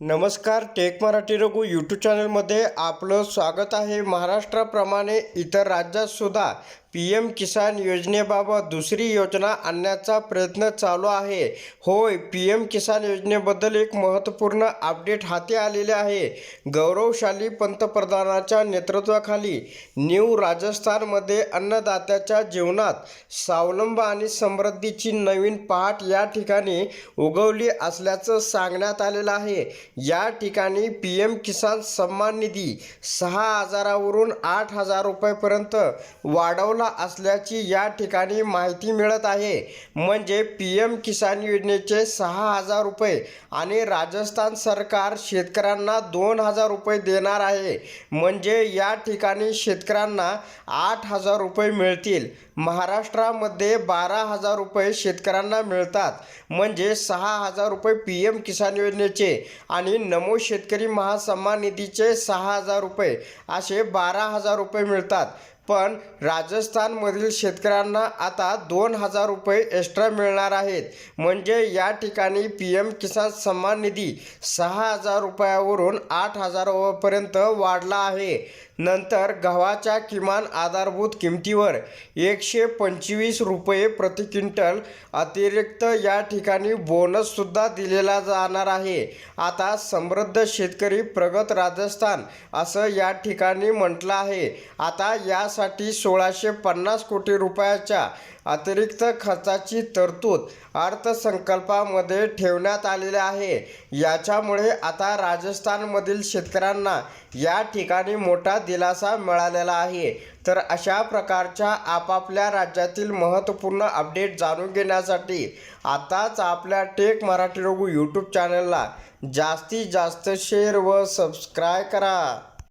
नमस्कार take Marathi Raghu YouTube चॅनलमध्ये आपलं स्वागत आहे. महाराष्ट्राप्रमाणे इतर राज्यातसुद्धा पी एम किसान योजनेबाबत दुसरी योजना आणण्याचा प्रयत्न चालू आहे. होय पी एम किसान योजनेबद्दल एक महत्त्वपूर्ण अपडेट हाती आलेले आहे. गौरवशाली पंतप्रधानाच्या नेतृत्वाखाली न्यू राजस्थानमध्ये अन्नदात्याच्या जीवनात स्वावलंब आणि समृद्धीची नवीन पहाट या ठिकाणी उगवली असल्याचं सांगण्यात आलेलं आहे. या ठिकाणी पी एम किसान सन्मान निधी सहा हजारावरून आठ हजार रुपयेपर्यंत वाढवला असल्याची या ठिकाणी माहिती मिळत आहे. म्हणजे पी एम किसान योजनेचे सहा हजार रुपये आणि राजस्थान सरकार शेतकऱ्यांना दोन हजार रुपये देणार आहे. म्हणजे या ठिकाणी शेतकऱ्यांना आठ हजार रुपये मिळतील. महाराष्ट्रामध्ये बारा हजार रुपये शेतकऱ्यांना मिळतात. म्हणजे सहा हजार रुपये पी एम किसान योजनेचे आणि नमो शेतकरी महासन्मान निधीचे सहा हजार रुपये असे बारा हजार रुपये मिळतात. पण राजस्थानमधील शेतकऱ्यांना आता दोन हजार रुपये एक्स्ट्रा मिळणार आहेत. म्हणजे या ठिकाणी पी एम किसान सन्मान निधी सहा हजार रुपयावरून आठ हजारापर्यंत वाढला आहे. नंतर गव्हाच्या किमान आधारभूत किमतीवर एक एकशे पंचवीस रुपये प्रति क्विंटल अतिरिक्त या ठिकाणी बोनससुद्धा दिलेला जाणार आहे. आता समृद्ध शेतकरी प्रगत राजस्थान असं या ठिकाणी म्हटलं आहे. आता यासाठी सोळाशे पन्नास कोटी रुपयाच्या अतिरिक्त खर्चाची तरतूद अर्थसंकल्पामध्ये ठेवण्यात आलेली आहे. याच्यामुळे आता राजस्थानमधील शेतकऱ्यांना या ठिकाणी मोठा दिलासा मिळालेला आहे. तर अशा प्रकारच्या आपापल्या राज्यातील महत्त्वपूर्ण अपडेट जाणून घेण्यासाठी आताच आपल्या टेक मराठी रघु यूट्यूब चॅनलला जास्तीत जास्त शेअर व सबस्क्राय करा.